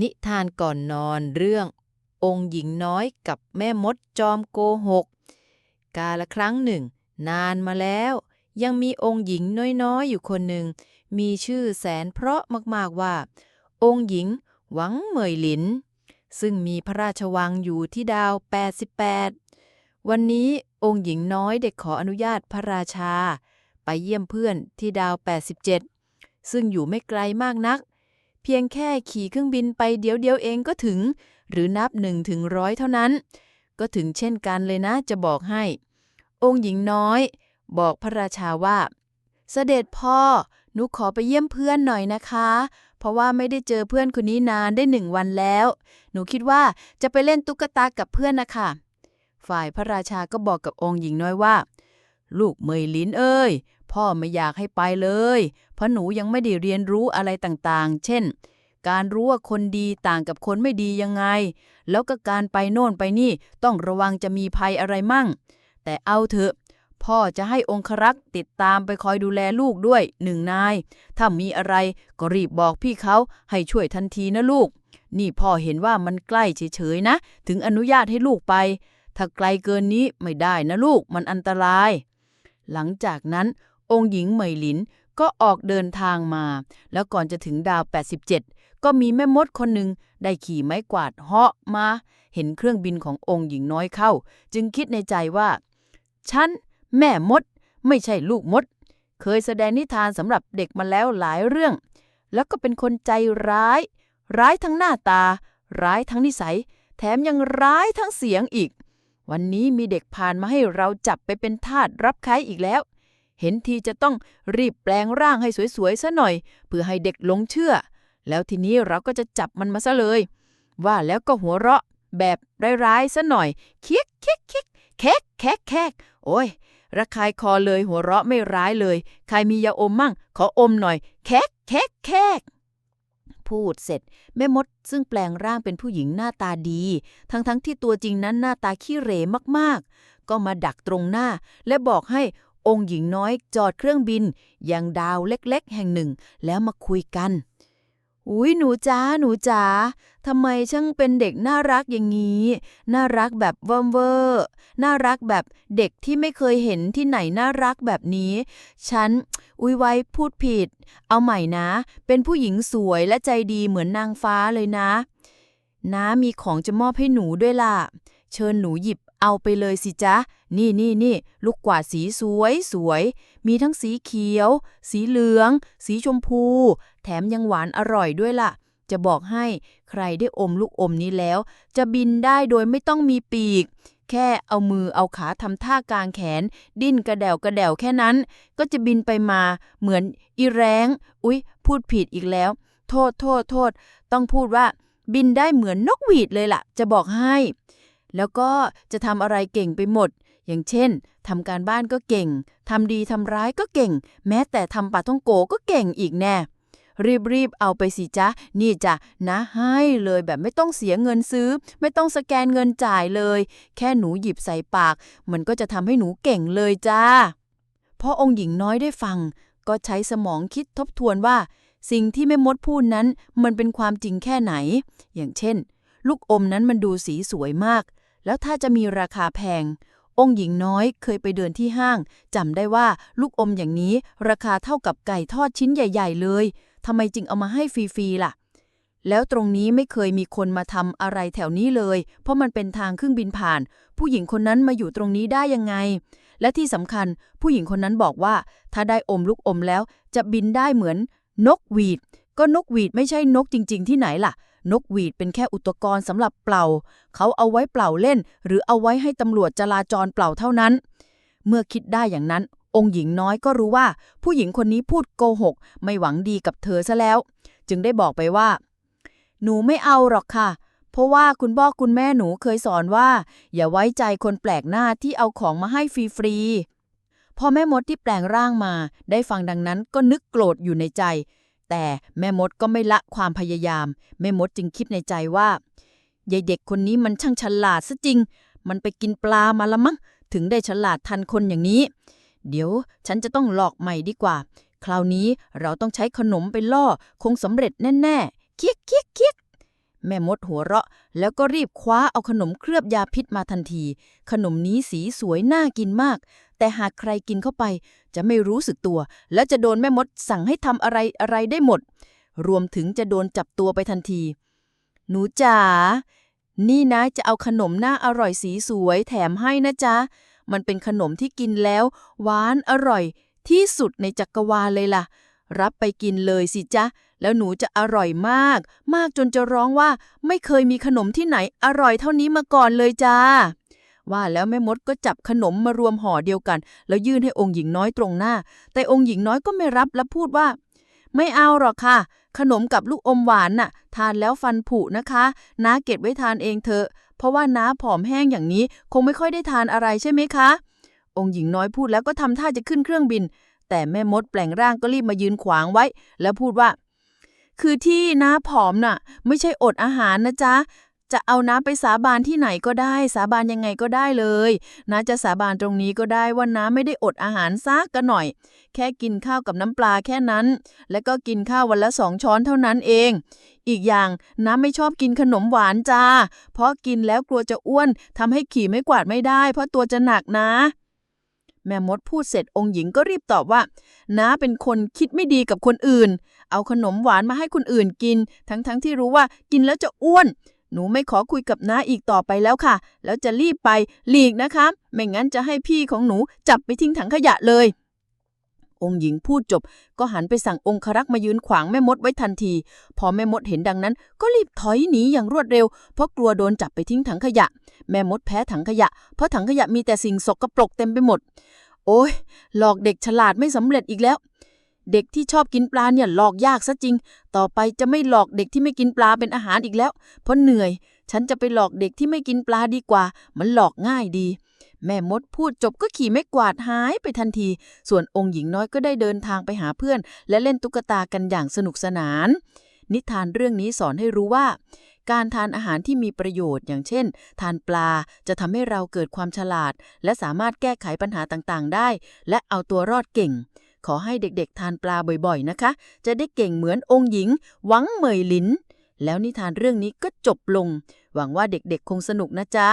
นิทานก่อนนอนเรื่อง องค์หญิงน้อยกับแม่มดจอมโกหก กาละครั้งหนึ่ง นานมาแล้ว ยังมีองค์หญิงน้อยๆ อยู่คนหนึ่ง มีชื่อแสนเพราะมากๆว่า องค์หญิงหวังเหมยหลิน ซึ่งมีพระราชวังอยู่ที่ดาว 88 วันนี้องค์หญิงน้อยได้ขออนุญาตพระราชา ไปเยี่ยมเพื่อนที่ดาว 87 ซึ่งอยู่ไม่ไกลมากนัก เพียงแค่ขี่เครื่องบินไปเดี๋ยวเดียวเองก็ถึง หรือนับหนึ่งถึงร้อยเท่านั้น ก็ถึงเช่นกันเลยนะจะบอกให้ องค์หญิงน้อย บอกพระราชาว่า เสด็จพ่อหนูขอไปเยี่ยมเพื่อนหน่อยนะคะ เพราะว่าไม่ได้เจอเพื่อนคนนี้นานได้หนึ่งวันแล้ว หนูคิดว่าจะไปเล่นตุ๊กตากับเพื่อนนะคะ ฝ่ายพระราชาก็บอกกับองค์หญิงน้อยว่า ลูกเมยลิ้นเอ้ย พ่อไม่อยากให้ไปเลย เพราะหนูยังไม่ได้เรียนรู้อะไรต่างๆ เช่น การรู้ว่าคนดีต่างกับคนไม่ดียังไง แล้วก็การไปโน่นไปนี่ต้องระวังจะมีภัยอะไรมั่ง แต่เอาเถอะ พ่อจะให้องครักษ์ติดตามไปคอยดูแลลูกด้วยหนึ่งนาย ถ้ามีอะไรก็รีบบอกพี่เขาให้ช่วยทันทีนะลูก นี่พ่อเห็นว่ามันใกล้เฉยๆนะ ถึงอนุญาตให้ลูกไป ถ้าไกลเกินนี้ไม่ได้นะลูกมันอันตราย หลังจากนั้น องค์หญิงเหมยหลินก็ออกเดินทางมา แล้วก่อนจะถึงดาว 87 ก็มีแม่มดคนหนึ่งได้ขี่ไม้กวาดเหาะมา เห็นเครื่องบินขององค์หญิงน้อยเข้า จึงคิดในใจว่า ฉัน แม่มด ไม่ใช่ลูกมด เคยแสดงนิทานสำหรับเด็กมาแล้วหลายเรื่อง แล้วก็เป็นคนใจร้าย ร้ายทั้งหน้าตา ร้ายทั้งนิสัย แถมยังร้ายทั้งเสียงอีก วันนี้มีเด็กผ่านมาให้เราจับไปเป็นทาสรับใช้อีกแล้ว เห็นทีจะต้องรีบแปลงร่างให้สวยๆซะหน่อย เพื่อให้เด็กหลงเชื่อ แล้วทีนี้เราก็จะจับมันมาซะเลย ว่าแล้วก็หัวเราะแบบร้ายๆซะหน่อยเคียกเคียกเคียกแคกแคกแคกโอ้ยระคายคอเลยหัวเราะไม่ร้ายเลย ใครมียาอมมั่ง ขออมหน่อย แคกแคกแคกพูดเสร็จ แม่มดซึ่งแปลงร่างเป็นผู้หญิงหน้าตาดี ทั้งๆทที่ตัวจริงนั้นหน้าตาขี้เหร่มากๆ ก็มาดักตรงหน้า และบอกให้ องค์หญิงน้อยจอดเครื่องบิน ยังดาวเล็กๆ แห่งหนึ่ง แล้วมาคุยกัน อุ้ยหนูจ๋าหนูจ๋าทำไมช่างเป็นเด็กน่ารักอย่างนี้ น่ารักแบบเวิร์มเวอร์น่ารักแบบเด็กที่ไม่เคยเห็นที่ไหนน่ารักแบบนี้ ฉัน อุ้ยไว้พูดผิด เอาใหม่นะ เป็นผู้หญิงสวยและใจดีเหมือนนางฟ้าเลยนะ น้ามีของจะมอบให้หนูด้วยล่ะ เชิญหนูหยิบ เอาไปเลยสิจ๊ะ นี่นี่นี่ลูกกวาดสีสวยสวย มีทั้งสีเขียว สีเหลือง สีชมพู แถมยังหวานอร่อยด้วยล่ะ จะบอกให้ใครได้อมลูกอมนี้แล้ว จะบินได้โดยไม่ต้องมีปีก แค่เอามือเอาขาทำท่ากลางแขน ดิ้นกระเดวกระเดวแค่นั้น ก็จะบินไปมาเหมือนอีแรงอุ๊ย พูดผิดอีกแล้ว โทษโทษโทษ ต้องพูดว่า บินได้เหมือนนกหวีดเลยล่ะ จะบอกให้ แล้วก็จะทำอะไรเก่งไปหมด อย่างเช่นทำการบ้านก็เก่งทำดีทำร้ายก็เก่ง แม้แต่ทำปาท่องโกก็เก่งอีกแน่ รีบๆเอาไปสิจ๊ะ นี่จ้ะนะให้เลยแบบไม่ต้องเสียเงินซื้อ ไม่ต้องสแกนเงินจ่ายเลย แค่หนูหยิบใส่ปาก มันก็จะทำให้หนูเก่งเลยจ้าพอองค์หญิงน้อยได้ฟัง ก็ใช้สมองคิดทบทวนว่า สิ่งที่แม่มดพูดนั้นมันเป็นความจริงแค่ไหน อย่างเช่น ลูกอมนั้นมันดูสีสวยมาก แล้วถ้าจะมีราคาแพง องค์หญิงน้อยเคยไปเดินที่ห้างจำได้ว่าลูกอมอย่างนี้ราคาเท่ากับไก่ทอดชิ้นใหญ่ ๆ เลยทำไมจึงเอามาให้ฟรีๆล่ะ แล้วตรงนี้ไม่เคยมีคนมาทำอะไรแถวนี้เลย เพราะมันเป็นทางเครื่องบินผ่าน ผู้หญิงคนนั้นมาอยู่ตรงนี้ได้ยังไง และที่สำคัญผู้หญิงคนนั้นบอกว่า ถ้าได้อมลูกอมแล้วจะบินได้เหมือนนกหวีด ก็นกหวีดไม่ใช่นกจริง ๆ ที่ไหนล่ะ นกหวีดเป็นแค่อุปกรณ์สำหรับเป่า เขาเอาไว้เป่าเล่น หรือเอาไว้ให้ตำรวจจราจรเป่าเท่านั้น เมื่อคิดได้อย่างนั้น องค์หญิงน้อยก็รู้ว่า ผู้หญิงคนนี้พูดโกหก ไม่หวังดีกับเธอซะแล้ว จึงได้บอกไปว่า หนูไม่เอาหรอกค่ะ เพราะว่าคุณพ่อคุณแม่หนูเคยสอนว่า อย่าไว้ใจคนแปลกหน้าที่เอาของมาให้ฟรีๆพอแม่มดที่แปลงร่างมา ได้ฟังดังนั้นก็นึกโกรธอยู่ในใจ แต่แม่มดก็ไม่ละความพยายาม แม่มดจึงคิดในใจว่ายายเด็กคนนี้มันช่างฉลาดซะจริง มันไปกินปลามาละมั้งถึงได้ฉลาดทันคนอย่างนี้ เดี๋ยวฉันจะต้องหลอกใหม่ดีกว่า คราวนี้เราต้องใช้ขนมไปล่อ คงสำเร็จแน่ๆเคียกเคียกเคียก แม่มดหัวเราะ แล้วก็รีบคว้าเอาขนมเคลือบยาพิษมาทันที ขนมนี้สีสวยน่ากินมาก แต่หากใครกินเข้าไป จะไม่รู้สึกตัว และจะโดนแม่มดสั่งให้ทำอะไรอะไรได้หมด รวมถึงจะโดนจับตัวไปทันที หนูจ๋านี่นะจะเอาขนมหน้าอร่อยสีสวยแถมให้นะจ๊ะ มันเป็นขนมที่กินแล้ว หวานอร่อยที่สุดในจักรวาลเลยล่ะ รับไปกินเลยสิจ๊ะ แล้วหนูจะอร่อยมาก มากจนจะร้องว่า ไม่เคยมีขนมที่ไหนอร่อยเท่านี้มาก่อนเลยจ้า ว่าแล้วแม่มดก็จับขนมมารวมห่อเดียวกัน แล้วยื่นให้องค์หญิงน้อยตรงหน้า แต่องค์หญิงน้อยก็ไม่รับและพูดว่า ไม่เอาหรอกค่ะ ขนมกับลูกอมหวานน่ะ ทานแล้วฟันผุนะคะน้าเก็บไว้ทานเองเถอะ เพราะว่าน้าผอมแห้งอย่างนี้ คงไม่ค่อยได้ทานอะไรใช่ไหมคะ องค์หญิงน้อยพูดแล้วก็ทำท่าจะขึ้นเครื่องบิน แต่แม่มดแปลงร่างก็รีบมายืนขวางไว้ แล้วพูดว่า คือที่น้าผอมน่ะ ไม่ใช่อดอาหารนะจ๊ะ จะเอาน้าไปสาบานที่ไหนก็ได้ สาบานยังไงก็ได้เลยน้าจะสาบานตรงนี้ก็ได้ว่าน้าไม่ได้อดอาหารซักกันหน่อย แค่กินข้าวกับน้ำปลาแค่นั้น แล้วก็กินข้าววันละสองช้อนเท่านั้นเอง อีกอย่างน้าไม่ชอบกินขนมหวานจ้าเพราะกินแล้วกลัวจะอ้วนทำให้ขี่ไม่กวาดไม่ได้ เพราะตัวจะหนักนะ แม่มดพูดเสร็จองค์หญิงก็รีบตอบว่าน้าเป็นคนคิดไม่ดีกับคนอื่น เอาขนมหวานมาให้คนอื่นกิน ทั้งๆทที่รู้ว่ากินแล้วจะอ้วน หนูไม่ขอคุยกับน้าอีกต่อไปแล้วค่ะ แล้วจะรีบไปหลีกนะคะ ไม่งั้นจะให้พี่ของหนูจับไปทิ้งถังขยะเลย องค์หญิงพูดจบ ก็หันไปสั่งองครักษ์มายืนขวางแม่มดไว้ทันที พอแม่มดเห็นดังนั้น ก็รีบถอยหนีอย่างรวดเร็ว เพราะกลัวโดนจับไปทิ้งถังขยะ แม่มดแพ้ถังขยะ เพราะถังขยะมีแต่สิ่งสกปรกเต็มไปหมด โอ้ยหลอกเด็กฉลาดไม่สำเร็จอีกแล้ว เด็กที่ชอบกินปลาเนี่ยหลอกยากซะจริง ต่อไปจะไม่หลอกเด็กที่ไม่กินปลาเป็นอาหารอีกแล้ว เพราะเหนื่อย ฉันจะไปหลอกเด็กที่ไม่กินปลาดีกว่า มันหลอกง่ายดี แม่มดพูดจบก็ขี่ไม้กวาดหายไปทันที ส่วนองค์หญิงน้อยก็ได้เดินทางไปหาเพื่อน และเล่นตุ๊กตากันอย่างสนุกสนาน นิทานเรื่องนี้สอนให้รู้ว่า การทานอาหารที่มีประโยชน์ อย่างเช่น ทานปลาจะทำให้เราเกิดความฉลาด และสามารถแก้ไขปัญหาต่างๆ ได้ และเอาตัวรอดเก่ง ขอให้เด็กๆ ทานปลาบ่อยๆ นะคะ จะได้เก่งเหมือนองค์หญิง หวังเหมยหลิน แล้วนิทานเรื่องนี้ก็จบลง หวังว่าเด็กๆ คงสนุกนะจ๊ะ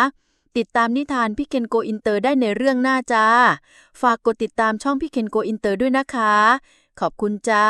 ติดตามนิทานพี่เคนโกอินเตอร์ได้ในเรื่องหน้าจ้า ฝากกดติดตามช่องพี่เคนโกอินเตอร์ด้วยนะคะ ขอบคุณจ้า